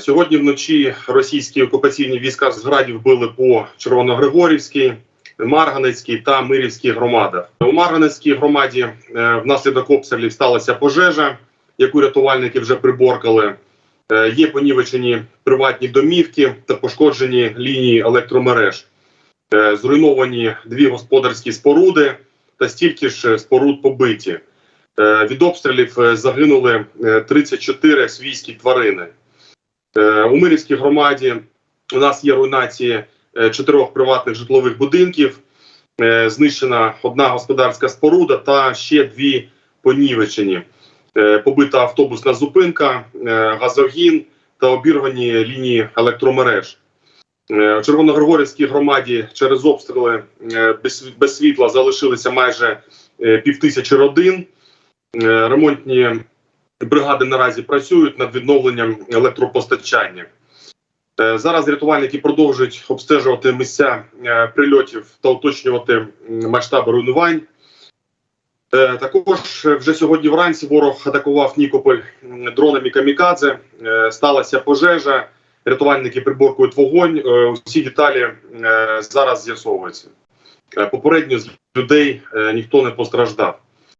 Сьогодні вночі російські окупаційні війська з градів били по Червоногригорівській, Марганецькій та Мирівській громадах. У Марганецькій громаді е, внаслідок обстрілів сталася пожежа, яку рятувальники вже приборкали. Е, Є понівечені приватні домівки та пошкоджені лінії електромереж. Е, Зруйновані дві господарські споруди та стільки ж споруд побиті. Від обстрілів загинули е, 34 свійські тварини. Е, У Мирівській громаді у нас є руйнації е, чотирьох приватних житлових будинків. Е, Знищена одна господарська споруда та ще дві понівечені. Побита автобусна зупинка, газогін та обірвані лінії електромереж. У Червоногригорівській громаді через обстріли без, світла залишилися майже півтисячі родин. Ремонтні бригади наразі працюють над відновленням електропостачання. Е, Зараз рятувальники продовжують обстежувати місця е, прильотів та уточнювати масштаби руйнувань. Е, Також вже сьогодні вранці ворог атакував Нікополь дронами камікадзе. Сталася пожежа. Рятувальники приборкують вогонь. Усі деталі зараз з'ясовуються. Попередньо з людей ніхто не постраждав.